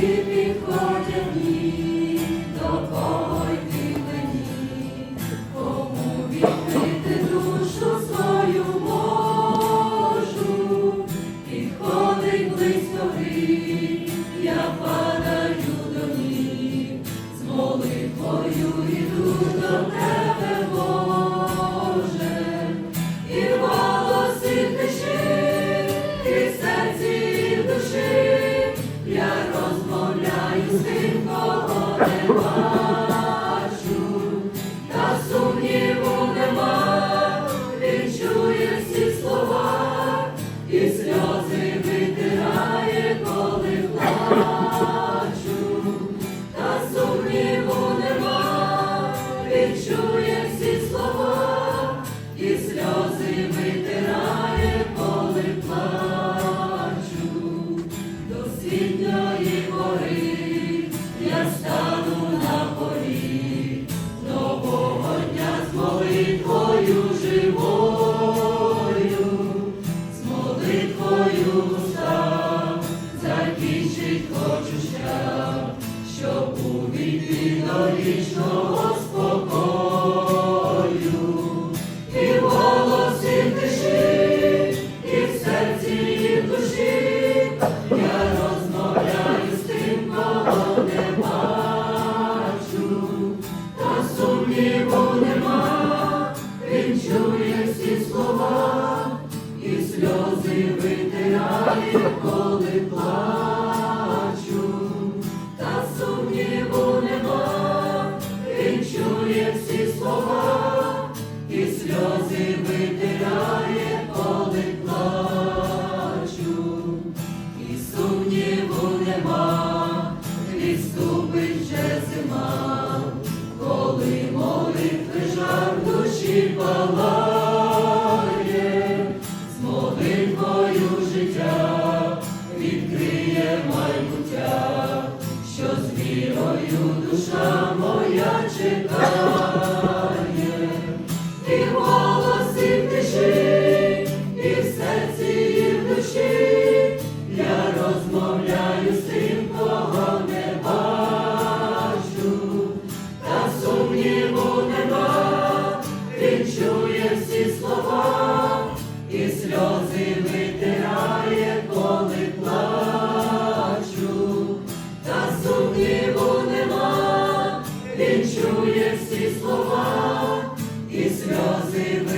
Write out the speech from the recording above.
You витирає поле до світньої пори я стану на порі, нового дня з молитвою живою, з молитвою закінчить хочу щоб увійти до вічного. і сльози витирає, коли плачу, і сумніву нема, відступить вже зима, коли молитви жар душі палає, з молитвою життя відкриє майбуття, що з душа моя чекає. слова, і сльози.